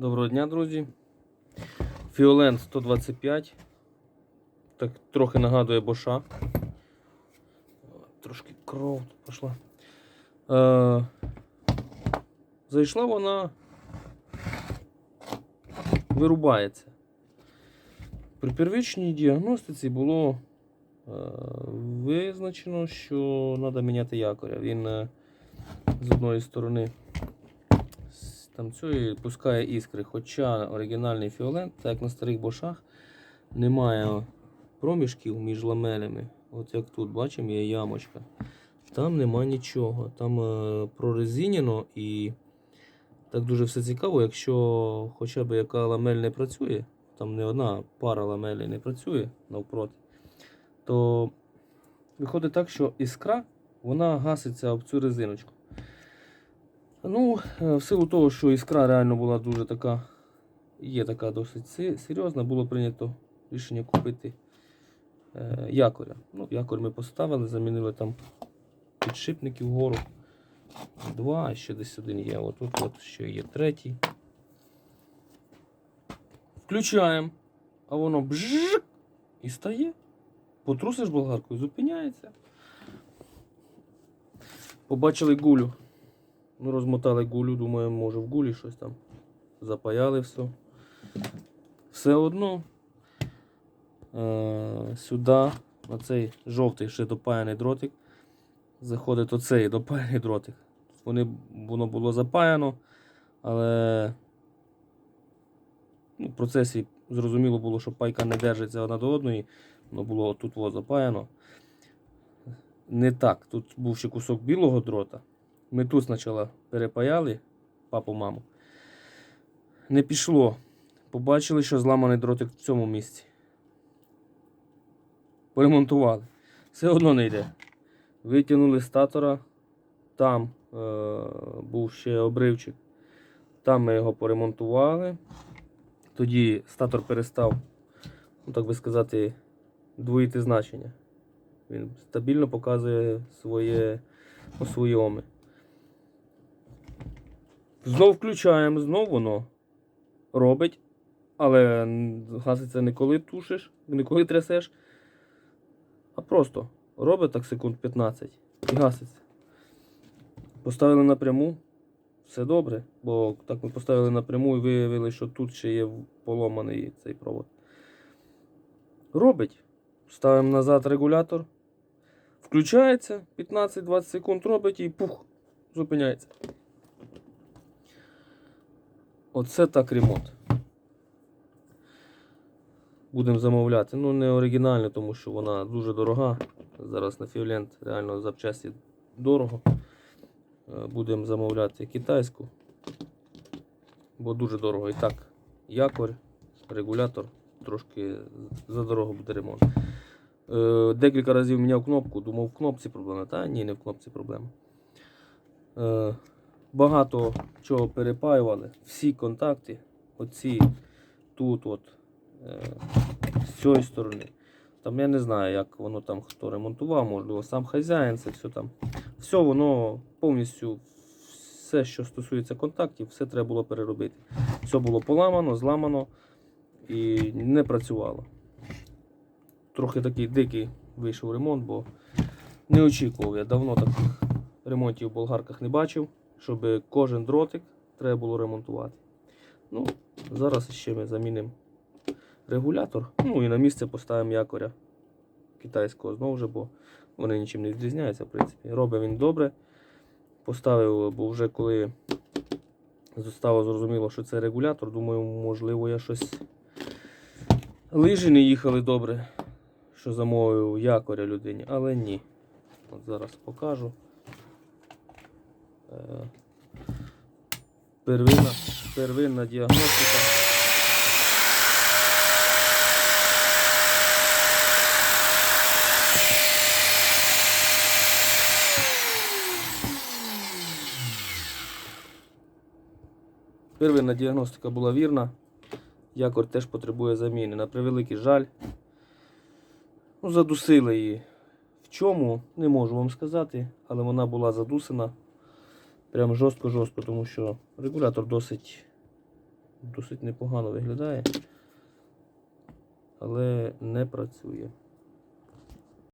Доброго дня, друзі. Фіолент 125. Так трохи нагадує боша. Трошки кров тут пішла. Е, зайшла вона. Вирубається. При первичній діагностиці було е, визначено, що треба міняти якоря. Він е, з одної сторони цієї пускає іскри. Хоча оригінальний фіолент, так як на старих бошах, немає проміжків між ламелями. От як тут бачимо, є ямочка. Там нема нічого. Там е, прорезинено і так дуже все цікаво, якщо хоча б яка ламель не працює, там не одна пара ламелей не працює навпроти, то виходить так, що іскра вона гаситься об цю резиночку. Ну, е, в силу того, що іскра реально була дуже така, є така досить серйозна, було прийнято рішення купити е, якоря. Ну, якорь ми поставили, замінили там підшипники вгору. Два, а ще десь один є. Отут от ще є третій. Включаємо, а воно бжик і стає. Потрусиш болгаркою, зупиняється. Побачили гулю. Ну, розмотали гулю, думаю, може в гулі щось там. Запаяли все. Все одно е- сюди, на цей жовтий ще допаяний дротик, заходить оцей допаяний дротик. Вони, воно було запаяно, але ну, в процесі зрозуміло було, що пайка не держиться одна до одної, воно було тут запаяно. Не так. Тут був ще кусок білого дрота. Ми тут спочатку перепаяли папу, маму. Не пішло. Побачили, що зламаний дротик в цьому місці. Поремонтували. Все одно не йде. Витягнули статора. Там е- був ще обривчик. Там ми його поремонтували. Тоді статор перестав, ну так би сказати, двоїти значення. Він стабільно показує своє, ну, свої оми. Знов включаємо, знов воно робить, але гаситься не коли тушиш, не коли трясеш, а просто робить так секунд 15 і гаситься. Поставили напряму, все добре, бо так ми поставили напряму і виявили, що тут ще є поломаний цей провод. Робить. Ставимо назад регулятор. Включається 15-20 секунд робить і пух, зупиняється. Оце так ремонт. Будемо замовляти. Ну, не оригінально, тому що вона дуже дорога. Зараз на Фіолент реально запчасті дорого. Е, Будемо замовляти китайську. Бо дуже дорого. І так, якорь, регулятор, трошки за дорого буде ремонт. Е, Декілька разів міняв кнопку, думав, в кнопці проблема. Та ні, не в кнопці проблема. Багато чого перепаювали. Всі контакти, оці тут, от, е, з цієї сторони. Там я не знаю, як воно там хто ремонтував, можливо, сам хазяїн, це все там. Все воно повністю, все, що стосується контактів, все треба було переробити. Все було поламано, зламано і не працювало. Трохи такий дикий вийшов ремонт, бо не очікував. Я давно таких ремонтів в болгарках не бачив, щоб кожен дротик треба було ремонтувати. Ну, зараз ще ми замінимо регулятор. Ну і на місце поставимо якоря китайського знову ж, бо вони нічим не відрізняються, в принципі. Робить він добре. Поставив, бо вже коли стало зрозуміло, що це регулятор, думаю, можливо, я щось. Лижі не їхали добре, що замовив якоря людині, але ні. От зараз покажу. Первинна, первинна діагностика. Первинна діагностика була вірна. Якор теж потребує заміни. На превеликий жаль. Ну, задусили її. В чому, не можу вам сказати, але вона була задусена. Прям жорстко-жорстко, тому що регулятор досить досить непогано виглядає, але не працює.